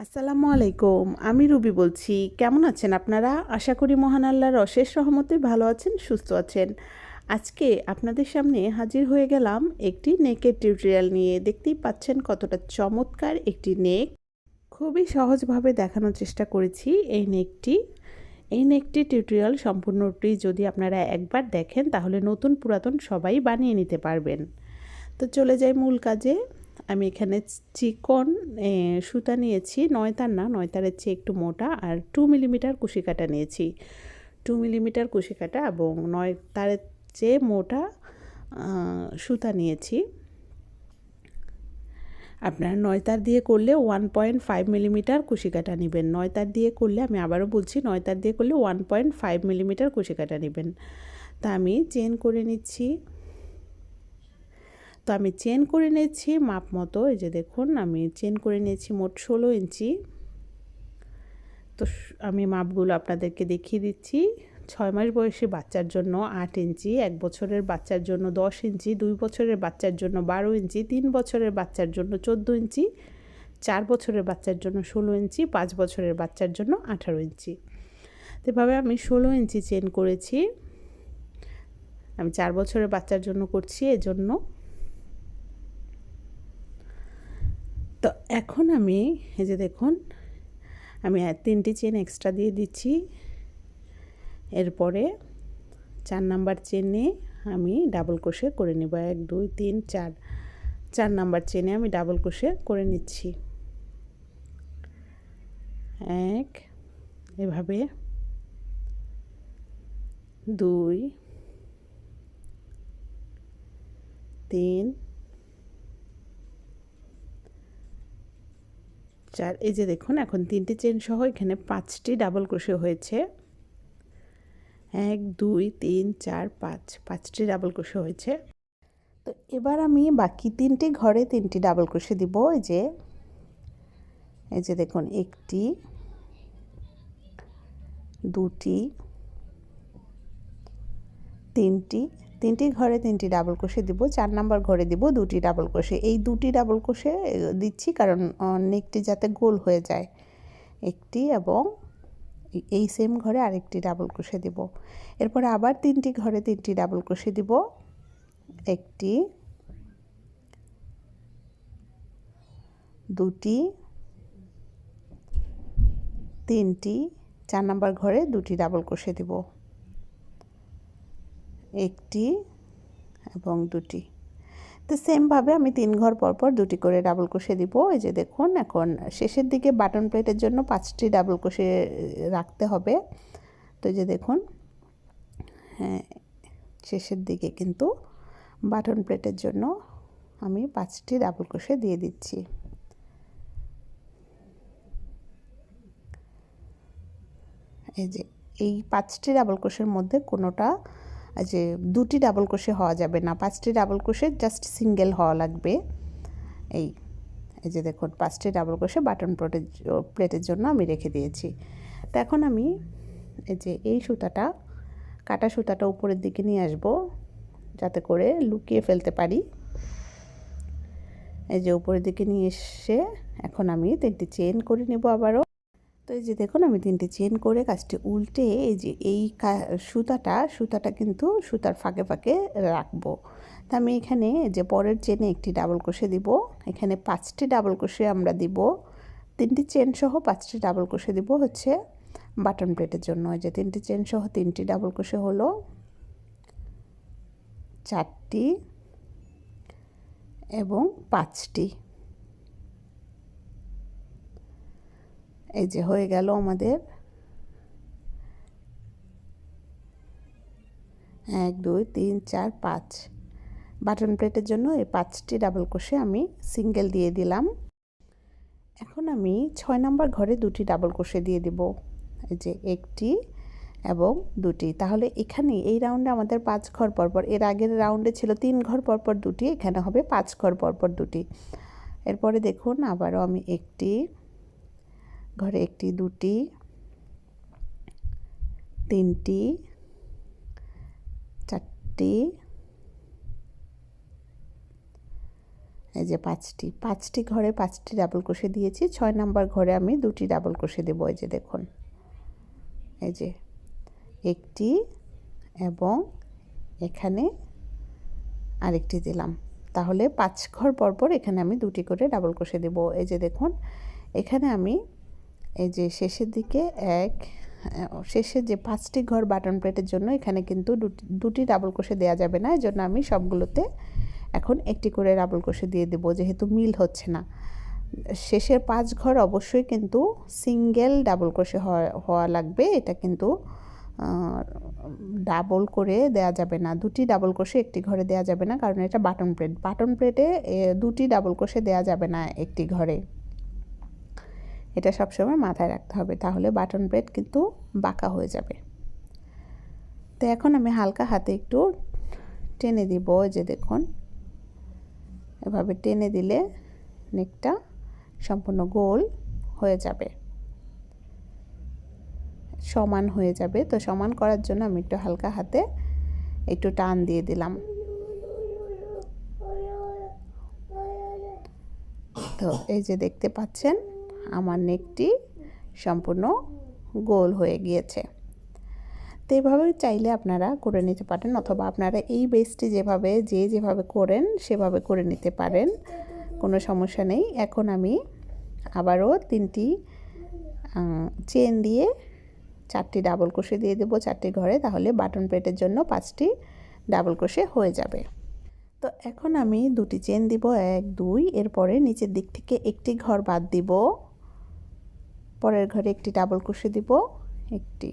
আসসালামু আলাইকুম, আমি রুবি বলছি। কেমন আছেন আপনারা? আশা করি মহান আল্লাহর অশেষ রহমতে ভালো আছেন, সুস্থ আছেন। আজকে আপনাদের সামনে হাজির হয়ে গেলাম একটি নেকের টিউটোরিয়াল নিয়ে। দেখতেই পাচ্ছেন কতটা চমৎকার একটি নেক। খুবই সহজভাবে দেখানোর চেষ্টা করেছি এই নেকটি। এই নেকটি টিউটোরিয়াল সম্পূর্ণটি যদি আপনারা একবার দেখেন, তাহলে নতুন পুরাতন সবাই বানিয়ে নিতে পারবেন। তো চলে যাই মূল কাজে। আমি এখানে চিকন সুতা নিয়েছি। নয়তার না, নয়তারের চেয়ে একটু মোটা। আর টু মিলিমিটার কুশি কাটা নিয়েছি। টু মিলিমিটার কুশি কাটা এবং নয় তারের চেয়ে মোটা সুতা নিয়েছি। আপনার নয়তার দিয়ে করলে ওয়ান পয়েন্ট ফাইভ মিলিমিটার কুশি কাটা নেবেন। নয়তার দিয়ে করলে, আমি আবারও বলছি, নয়তার দিয়ে করলে ওয়ান পয়েন্ট ফাইভ মিলিমিটার কুশি কাটা নেবেন। তা আমি চেন করে নিচ্ছি। তো আমি চেন করে নিয়েছি, মাপ মতো, এই যে দেখুন, আমি চেন করে নিয়েছি মোট ষোলো ইঞ্চি। তো আমি মাপগুলো আপনাদেরকে দেখিয়ে দিচ্ছি। ছয় মাস বয়সী বাচ্চার জন্য আট ইঞ্চি, এক বছরের বাচ্চার জন্য দশ ইঞ্চি, দুই বছরের বাচ্চার জন্য বারো ইঞ্চি, তিন বছরের বাচ্চার জন্য চোদ্দ ইঞ্চি, চার বছরের বাচ্চার জন্য ষোলো ইঞ্চি, পাঁচ বছরের বাচ্চার জন্য আঠারো ইঞ্চি। এভাবে আমি ষোলো ইঞ্চি চেন করেছি। আমি চার বছরের বাচ্চার জন্য করছি, এজন্য তো এখন আমি, এই যে দেখুন, আমি তিনটি চেন এক্সট্রা দিয়ে দিচ্ছি। এরপরে চার নাম্বার চেনে আমি ডাবল কোষে করে নেব। এক, দুই, তিন, চার চার নাম্বার চেনে আমি ডাবল কোষে করে নিচ্ছি। এক, এভাবে। দুই, তিন চার। এই যে দেখুন, এখন তিনটি চেন সহ এখানে পাঁচটি ডাবল ক্রোশে হয়েছে। এক, দুই, তিন, চার, পাঁচ, পাঁচটি ডাবল ক্রোশে হয়েছে। তো এবার আমি বাকি তিনটি ঘরে তিনটি ডাবল ক্রোশে দিব। এই যে এই যে দেখুন, একটি, দুটি, তিনটি তিনটি ঘরে তিনটি ডাবল কোষে দিব, চার নাম্বার ঘরে দিব দুটি ডাবল কোষে এই দুটি ডাবল কোষে দিচ্ছি কারণ নেকটি যাতে গোল হয়ে যায়। একটি এবং এই সেম ঘরে আরেকটি ডাবল কোষে দিব। এরপরে আবার তিনটি ঘরে তিনটি ডাবল কোষে দিব। একটি, দুটি, তিনটি, চার নাম্বার ঘরে দুটি ডাবল কোষে দিব। একটি এবং দুটি। তো সেমভাবে আমি তিন ঘর পরপর দুটি করে ডাবল কষে দিব। এই যে দেখুন, এখন শেষের দিকে বাটন প্লেটের জন্য পাঁচটি ডাবল কষে রাখতে হবে। তো যে দেখুন হ্যাঁ শেষের দিকে কিন্তু বাটন প্লেটের জন্য আমি পাঁচটি ডাবল কষে দিয়ে দিচ্ছি। এই যে, এই পাঁচটি ডাবল কোষের মধ্যে কোনোটা যে দুটি ডাবল কোষে হওয়া যাবে না, পাঁচটি ডাবল কোষে জাস্ট সিঙ্গেল হওয়া লাগবে। এই এই যে দেখুন, পাঁচটি ডাবল কোষে বাটন প্লেটের প্লেটের জন্য আমি রেখে দিয়েছি। তো এখন আমি এই যে এই সুতাটা, কাটা সুতাটা উপরের দিকে নিয়ে আসব, যাতে করে লুকিয়ে ফেলতে পারি। এই যে উপরের দিকে নিয়ে এসে এখন আমি তিনটি চেন করে নেব আবারও। তো এই যে দেখুন, আমি তিনটে চেন করে কাজটি উল্টে এই যে এই সুতাটা সুতাটা কিন্তু সুতার ফাঁকে ফাঁকে রাখব। তা আমি এখানে যে পরের চেনে একটি ডাবল কষে দিব। এখানে পাঁচটি ডাবল কষে আমরা দিব। তিনটি চেন সহ পাঁচটি ডাবল কষে দিব হচ্ছে বাটন প্লেটের জন্য। যে তিনটি চেন সহ তিনটি ডাবল কষে হলো চারটি এবং পাঁচটি। এই যে হয়ে গেল আমাদের। এক, দুই, তিন, চার, পাঁচ। বাটন প্লেটের জন্য এই পাঁচটি ডাবল কোষে আমি সিঙ্গেল দিয়ে দিলাম। এখন আমি ছয় নাম্বার ঘরে দুটি ডাবল কোষে দিয়ে দিব। এই যে একটি এবং দুটি। তাহলে এখানে এই রাউন্ডে আমাদের পাঁচ ঘর পরপর, এর আগের রাউন্ডে ছিল তিন ঘর পরপর দুটি, এখানে হবে পাঁচ ঘর পরপর দুটি। এরপরে দেখুন আবারও আমি একটি ঘরে একটি, দুটি, তিনটি, চারটি, এই যে পাঁচটি পাঁচটি ঘরে পাঁচটি ডাবল ক্রোশে দিয়েছি, ছয় নাম্বার ঘরে আমি দুটি ডাবল ক্রোশে দেবো, এই যে দেখুন। এই যে একটি এবং এখানে আরেকটি দিলাম। তাহলে পাঁচ ঘর পরপর এখানে আমি দুটি করে ডাবল ক্রোশে দেব, এই যে দেখুন। এখানে আমি এই যে শেষের দিকে এক শেষে যে পাঁচটি ঘর বাটন প্লেটের জন্য এখানে কিন্তু দুটি ডাবল ক্রোশে দেওয়া যাবে না। এই জন্য আমি সবগুলোতে এখন একটি করে ডাবল ক্রোশে দিয়ে দেব, যেহেতু মিল হচ্ছে না। শেষের পাঁচ ঘর অবশ্যই কিন্তু সিঙ্গেল ডাবল ক্রোশে হওয়া লাগবে। এটা কিন্তু ডাবল করে দেয়া যাবে না। দুটি ডাবল ক্রোশে একটি ঘরে দেয়া যাবে না, কারণ এটা বাটন প্লেট। বাটন প্লেটে দুটি ডাবল ক্রোশে দেয়া যাবে না একটি ঘরে। এটা সবসময় মাথায় রাখতে হবে। তাহলে বাটন প্লেট কিন্তু বাঁকা হয়ে যাবে। তো এখন আমি হালকা হাতে একটু টেনে দিব যে দেখুন। এভাবে টেনে দিলে নেকটা সম্পূর্ণ গোল হয়ে যাবে। সমান হয়ে যাবে। তো সমান করার জন্য আমি একটু হালকা হাতে একটু টান দিয়ে দিলাম। তো এই যে দেখতে পাচ্ছেন আমার নেকটি সম্পূর্ণ গোল হয়ে গিয়েছে। তো এইভাবে চাইলে আপনারা করে নিতে পারেন অথবা আপনারা এই বেসটি যেভাবে, যে যেভাবে করেন সেভাবে করে নিতে পারেন। কোনো সমস্যা নেই। এখন আমি আবারও তিনটি চেন দিয়ে চারটি ডাবল ক্রোশে দিয়ে দেবো চারটি ঘরে। তাহলে বাটন প্লেটের জন্য পাঁচটি ডাবল ক্রোশে হয়ে যাবে। তো এখন আমি দুটি চেন দিব, এক, দুই। এরপরে নিচের দিক থেকে একটি ঘর বাদ দিব। পরের ঘরে একটি ডাবল ক্রোশে দিব, একটি।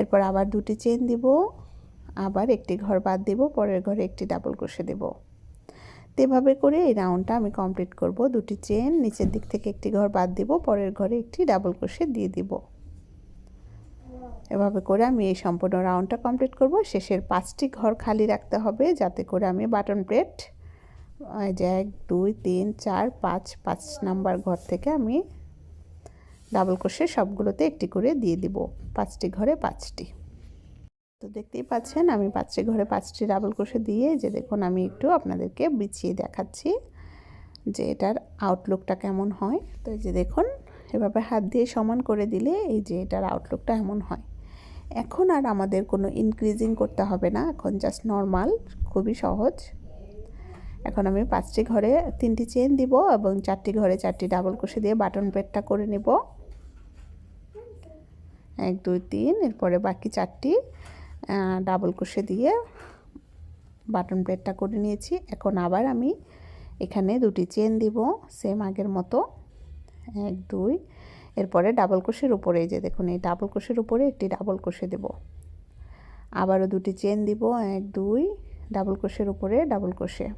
এরপর আবার দুটি চেন দিব, আবার একটি ঘর বাদ দিব, পরের ঘরে একটি ডাবল ক্রোশে দেব। এভাবে করে এই রাউন্ডটা আমি কমপ্লিট করব। দুটি চেন নিচের দিক থেকে একটি ঘর বাদ দিব, পরের ঘরে একটি ডাবল ক্রোশে দিয়ে দিব। এভাবে করে আমি এই সম্পূর্ণ রাউন্ডটা কমপ্লিট করব। শেষের পাঁচটি ঘর খালি রাখতে হবে, যাতে করে আমি বাটন প্লেট যে এক, দুই, তিন, চার, পাঁচ পাঁচ নাম্বার ঘর থেকে আমি ডাবল ক্রোশে সবগুলোতে একটি করে দিয়ে দিব, পাঁচটি ঘরে পাঁচটি। তো দেখতেই পাচ্ছেন, আমি পাঁচটি ঘরে পাঁচটি ডাবল ক্রোশে দিয়ে যে দেখুন, আমি একটু আপনাদেরকে বিছিয়ে দেখাচ্ছি যে এটার আউটলুকটা কেমন হয়। তো এই যে দেখুন, এভাবে হাত দিয়ে সমান করে দিলে এই যে এটার আউটলুকটা এমন হয়। এখন আর আমাদের কোনো ইনক্রিজিং করতে হবে না, এখন জাস্ট নর্মাল খুবই সহজ। এখন আমি পাঁচটি ঘরে তিনটি চেন দিব এবং চারটি ঘরে চারটি ডাবল কষে দিয়ে বাটন পেটটা করে নেব। এক, দুই, তিন, এরপরে বাকি চারটি ডাবল কষে দিয়ে বাটন প্লেটটা করে নিয়েছি। এখন আবার আমি এখানে দুটি চেন দিব সেম আগের মতো। এক, দুই, এরপরে ডাবল কোষের উপরে যে দেখুন, এই ডাবল কোষের উপরে একটি ডাবল কোষে দেব। আবারও দুটি চেন দিব, এক, দুই ডাবল কোষের উপরে ডাবল কোষে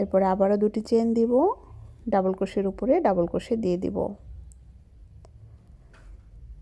এরপরে আবারও দুটি চেন দিব ডাবল কোষের উপরে ডাবল কোষে দিয়ে দিব।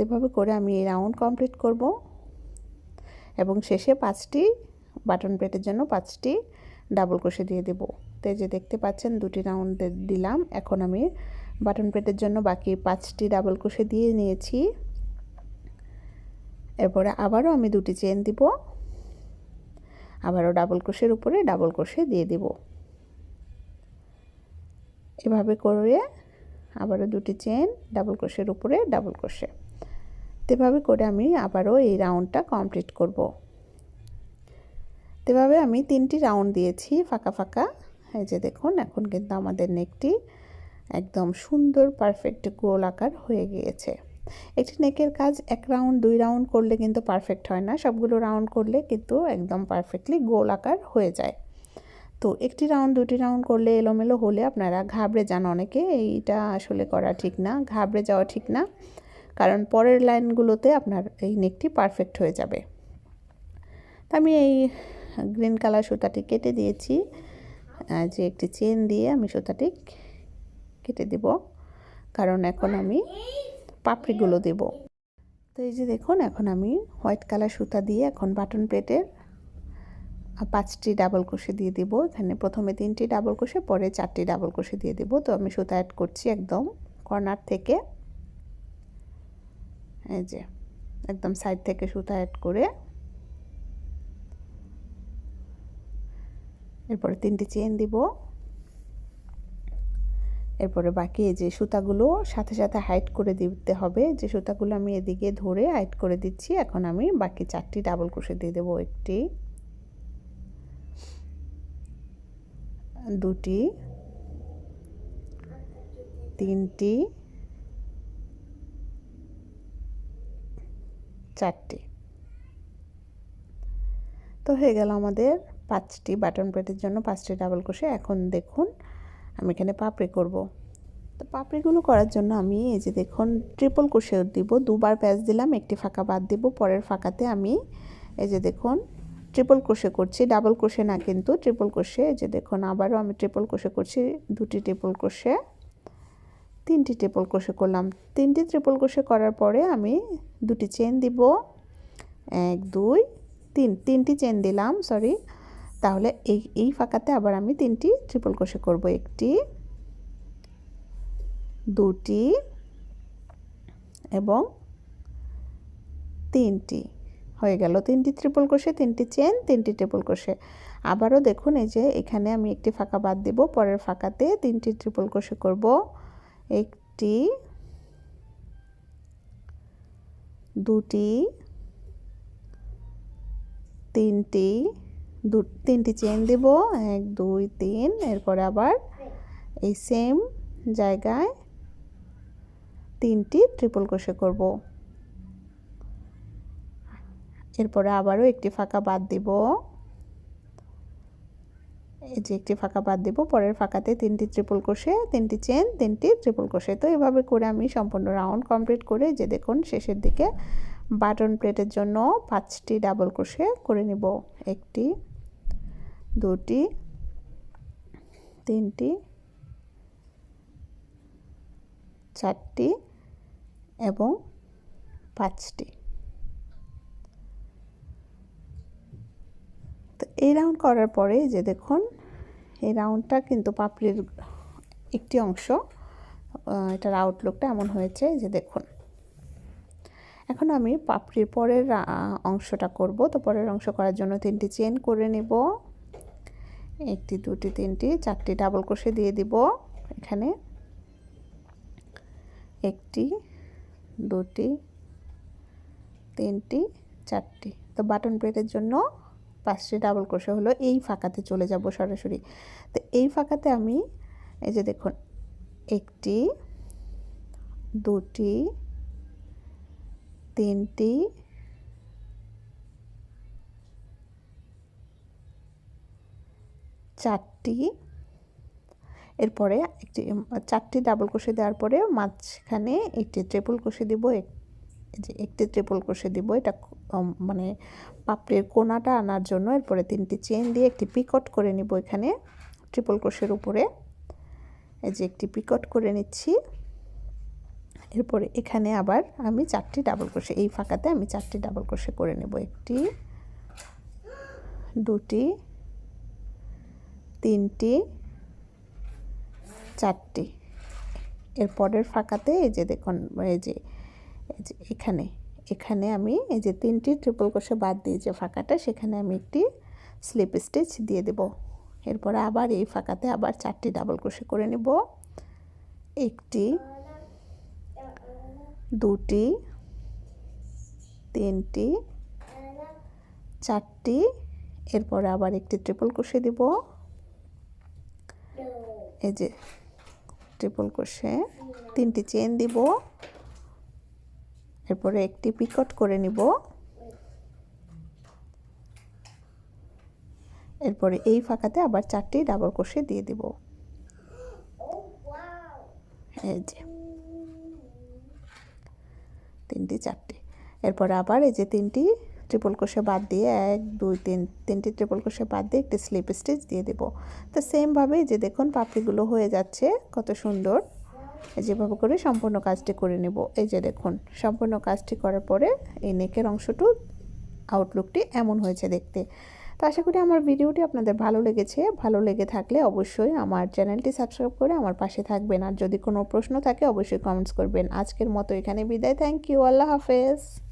এভাবে করে আমি এই রাউন্ড কমপ্লিট করব। এবং শেষে পাঁচটি বাটন প্লেটের জন্য পাঁচটি ডাবল কোষে দিয়ে দেব। তো যে দেখতে পাচ্ছেন, দুটি রাউন্ড দিলাম। এখন আমি বাটন প্লেটের জন্য বাকি পাঁচটি ডাবল কোষে দিয়ে নিয়েছি। এরপরে আবারও আমি দুটি চেন দিব। আবারও ডাবল কোষের উপরে ডাবল কোষে দিয়ে দেব। এভাবে করে আবারও দুটি চেন ডাবল কোষের উপরে ডাবল কোষে এভাবে করে আমি আবারও এই রাউন্ডটা কমপ্লিট করব। এভাবে আমি তিনটি রাউন্ড দিয়েছি ফাঁকা ফাঁকা। এই যে দেখুন, এখন কিন্তু আমাদের নেকটি একদম সুন্দর, পারফেক্ট গোল আকার হয়ে গিয়েছে। একটি নেকের কাজ এক রাউন্ড, দুই রাউন্ড করলে কিন্তু পারফেক্ট হয় না। সবগুলো রাউন্ড করলে কিন্তু একদম পারফেক্টলি গোল আকার হয়ে যায়। তো একটি রাউন্ড, দুটি রাউন্ড করলে এলোমেলো হলে আপনারা ঘাবড়ে যান অনেকে। এইটা আসলে করা ঠিক না, ঘাবড়ে যাওয়া ঠিক না। কারণ পরের লাইনগুলোতে আপনার এই নেকটি পারফেক্ট হয়ে যাবে। আমি এই গ্রিন কালার সুতাটি কেটে দিয়েছি। যে একটি চেন দিয়ে আমি সুতাটি কেটে দেব। কারণ এখন আমি পাপড়িগুলো দেব। তো এই যে দেখুন, এখন আমি হোয়াইট কালার সুতা দিয়ে এখন বাটন প্লেটের পাঁচটি ডাবল কোষে দিয়ে দেব। এখানে প্রথমে তিনটি ডাবল কোষে পরে চারটি ডাবল কোষে দিয়ে দেব। তো আমি সুতা অ্যাড করছি একদম কর্নার থেকে। এই যে, একদম সাইড থেকে সুতা অ্যাড করে এরপরে তিনটি চেন দিব। এরপরে বাকি এই যে সুতাগুলো সাথে সাথে হাইট করে দিতে হবে। যে সুতাগুলো আমি এদিকে ধরে হাইট করে দিচ্ছি, এখন আমি বাকি চারটি ডাবল ক্রোশে দিয়ে দেবো একটি, দুটি, তিনটি চারটি। তো হয়ে গেল আমাদের পাঁচটি বাটন প্লেটের জন্য পাঁচটি ডাবল ক্রোশে এখন দেখুন আমি এখানে পাপড়ি করব। তো পাপড়িগুলো করার জন্য আমি এই যে দেখুন ট্রিপল ক্রোশে দিব। দুবার প্যাচ দিলাম, একটি ফাঁকা বাদ দিব। পরের ফাঁকাতে আমি এই যে দেখুন ট্রিপল ক্রোশে করছি। ডাবল ক্রোশে না কিন্তু ট্রিপল ক্রোশে এই যে দেখুন আবারও আমি ট্রিপল ক্রোশে করছি। দুটি ট্রিপল ক্রোশে তিনটি ট্রিপল ক্রোশে করলাম। তিনটি ট্রিপল ক্রোশে করার পরে আমি দুটি চেন দিব। এক, দুই, তিন। তিনটি চেন দিলাম সরি তাহলে এই এই ফাঁকাতে আবার আমি তিনটি ট্রিপল ক্রোশে করব। একটি, দুটি এবং তিনটি। হয়ে গেল তিনটি ট্রিপল ক্রোশে তিনটি চেন তিনটি ট্রিপল ক্রোশে আবারও দেখুন, এই যে এখানে আমি একটি ফাঁকা বাদ দিব। পরের ফাঁকাতে তিনটি ট্রিপল ক্রোশে করব। একটি, দুটি, তিনটি, দু, তিনটি চেন দেব। এক, দুই, তিন, এরপরে আবার এই সেম জায়গায় তিনটি ট্রিপল ক্রোশে করব। এরপরে আবারও একটি ফাঁকা বাদ দিব। এই যে একটি ফাঁকা বাদ দিব, পরের ফাঁকাতে তিনটি ট্রিপল কোষে তিনটি চেন তিনটি ট্রিপল কোষে তো এভাবে করে আমি সম্পূর্ণ রাউন্ড কমপ্লিট করে যে দেখুন শেষের দিকে বাটন প্লেটের জন্য পাঁচটি ডাবল কোষে করে নিব। একটি, দুটি, তিনটি, চারটি এবং পাঁচটি। তো এই রাউন্ড করার পরে যে দেখুন এই রাউন্ডটা কিন্তু পাপড়ির একটি অংশ এটার আউটলুকটা এমন হয়েছে যে দেখুন, এখন আমি পাপড়ির পরের অংশটা করব। তো পরের অংশ করার জন্য তিনটি চেন করে নেব। একটি, দুটি, তিনটি, চারটি ডাবল ক্রোশে দিয়ে দিব এখানে। একটি, দুটি, তিনটি, চারটি। তো বাটন প্লেটের জন্য পাঁচটি ডাবল ক্রোশে হলো এই ফাঁকাতে চলে যাব সরাসরি। তো এই ফাঁকাতে আমি এই যে দেখুন, একটি, দুটি, তিনটি, চারটি, এরপরে একটি চারটি ডাবল কষে দেওয়ার পরে মাঝখানে একটি ট্রিপল কষে দিব যে একটি ট্রিপল কষে দিব, এটা মানে পাপড়ির কোনাটা আনার জন্য। এরপরে তিনটি চেন দিয়ে একটি পিকট করে নিব এখানে ট্রিপল ক্রোশের উপরে। এই যে একটি পিকট করে নিচ্ছি। এরপরে এখানে আবার আমি চারটি ডাবল ক্রোশে এই ফাঁকাতে আমি চারটি ডাবল ক্রোশে করে নেব। একটি, দুটি, তিনটি, চারটি। এর পরের ফাঁকাতে এই যে দেখুন, এই যে এখানে এখানে আমি এই যে তিনটি ট্রিপল ক্রোশে বাদ দিয়ে যে ফাঁকাটা, সেখানে আমি একটি স্লিপ স্টিচ দিয়ে দেব। এরপরে আবার এই ফাঁকাতে আবার চারটি ডাবল ক্রোশে করে নেব। একটি, দুটি, তিনটি, চারটি, এরপরে আবার একটি ট্রিপল কষে দিব। এই যে ট্রিপল কষে তিনটি চেন দিব। এরপরে একটি পিকট করে নিব। এরপরে এই ফাঁকাতে আবার চারটি ডাবল কষে দিয়ে দিব। এই যে। তিনটি, চারটি। এরপরে আবার এই যে তিনটি ট্রিপল কোষে বাদ দিয়ে এক, দুই, তিন, তিনটি ট্রিপল কোষে বাদ দিয়ে একটি স্লিপ স্টিচ দিয়ে দেব। তো সেমভাবে যে দেখুন পাপড়িগুলো হয়ে যাচ্ছে, কত সুন্দর। যেভাবে করে সম্পূর্ণ কাজটি করে নেব। এই যে দেখুন, সম্পূর্ণ কাজটি করার পরে এই নেকের অংশটু আউটলুকটি এমন হয়েছে দেখতে। তো আশা করি আমার ভিডিওটি আপনাদের ভালো লেগেছে। ভালো লেগে থাকলে অবশ্যই আমার চ্যানেলটি সাবস্ক্রাইব করে আমার পাশে থাকবেন। আর যদি কোনো প্রশ্ন থাকে, অবশ্যই কমেন্টস করবেন। আজকের মতো এখানে বিদায়। থ্যাংক ইউ আল্লাহ হাফেজ।